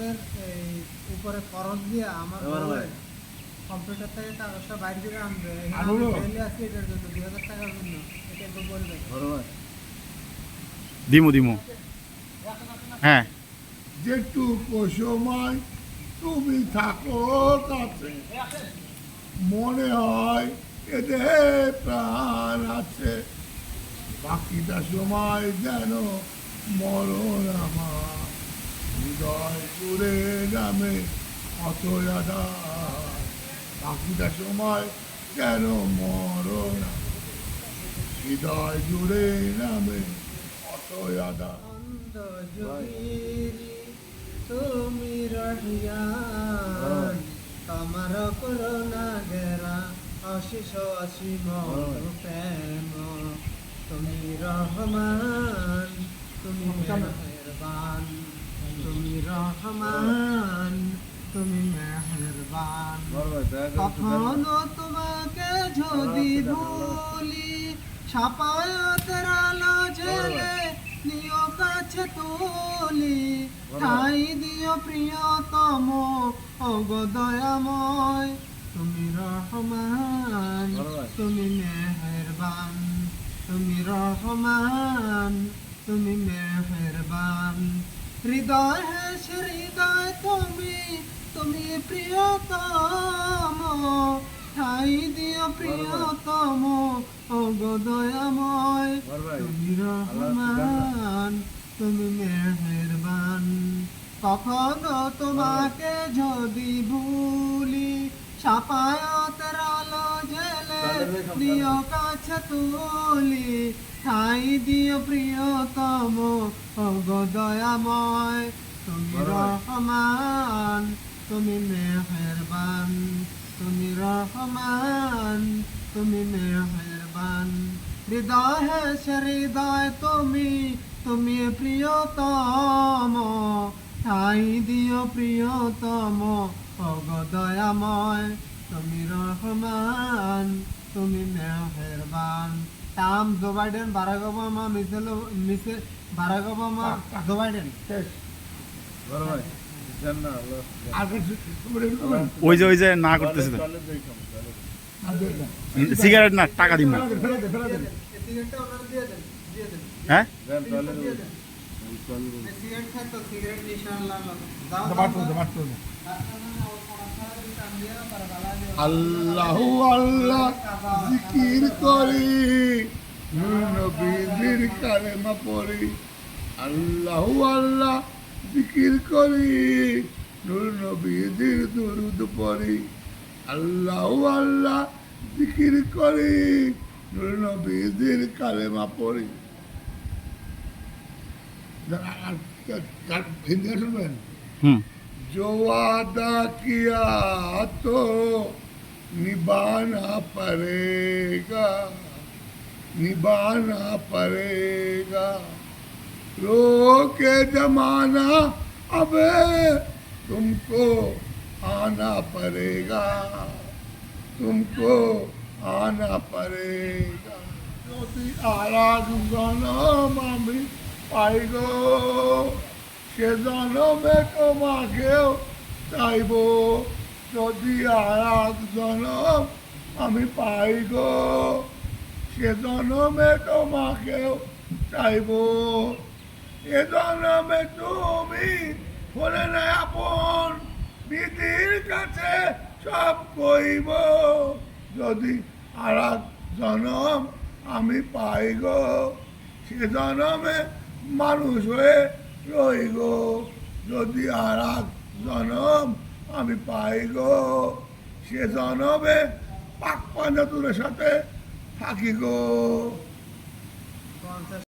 এই উপরে খরচ দিয়ে আমার কম্পিউটার থেকে বাইরে থেকে আনবে। এটার জন্য দুই হাজার টাকার জন্য। এটা একটু বলবেন বড় দিমু দিমু। হ্যাঁ। যেটুকু সময় তুমি থাকো কাছে। মনে হয় এদের প্রাণ আছে। বাকিটা সময় যেন মরণ আমার। হৃদয় জুড়ে নামে অত আধার বাকিটা সময় যেন মরণ? হৃদয় জুড়ে নামে অত আধার অন্ধ জহিরি তুমি রহিয়ান তোমার করোনা গেরা অশেষ অসীম প্রেম। তুমি রহমান তুমি মেহরবান। তুমি রহমান, তুমি মেহরবান। কখনো তোমাকে যদি ভুলি সাপায়াতের আলো জেলে নিও কাছে তুলি ঠাই দিও প্রিয়তম, ওগো দয়াময় তুমি রহমান। তুমি মেহেরবান তুমি রহমান, তুমি মেহেরবান হৃদয় হেস হৃদয় তুমি তুমি প্রিয়তম। ঠাই দিও প্রিয়তম ওগো দয়াময়। বড় ভাই তুমি রহমান তুমি মেহেরবান। কখনো তোমাকে যদি ভুলি সাপায়াতের দিও কাছে তুলি, ঠাই দিও প্রিয়তম, ওগো দয়াময়। তুমি রহমান, তুমি মেহেরবান। তুমি রহমান, তুমি মেহেরবান। হৃদয় হৃদয় তুমি তুমি প্রিয়তম। ঠাই দিও প্রিয়তম অগ দয়াময়। তুমি রহমান তুমি মেহেরবান। তাম Joe Biden Barack Obama Michelle মিসে Barack Obama Joe Biden না? ওই যে ওই যে না করতেছে তো। টয়লেট যাই খাব, টয়লেট। আর দেন না। সিগারেট না টাকা দেন, দেন হ্যাঁ? সিগারেট আল্লাহ আল্লাহ জিকির করি নবীদের কালেমা পড়ি। আল্লাহ আল্লাহ জিকির করি নবীর দুরুদ পড়ি। আল্লাহ আল্লাহ জিকির করি নবীর নবীদের কালেমা পড়ি। হিন্দি শুনবেন? জোয়াদা কিয়া তো निभाना पड़ेगा निभाना पड़ेगा रोके जमाना अब तुमको आना पड़ेगा तुमको आना पड़ेगा ज्योति आराधना मामी पाइगो के जानो में को मागे ताइबो যদি আর জনম, আমি পাই গো। সে জনমে তোমাকেও চাইব। এ জনমে তুমি হলে না আপন, বিধির কাছে সব কইব। যদি আর জনম, আমি পাই গো। সে জনমে মানুষ হয়ে রই গো যদি আর জনম আমি পাই গো। সে জনবে পাক পাঞ্জাতুরের সাথে থাকি গো।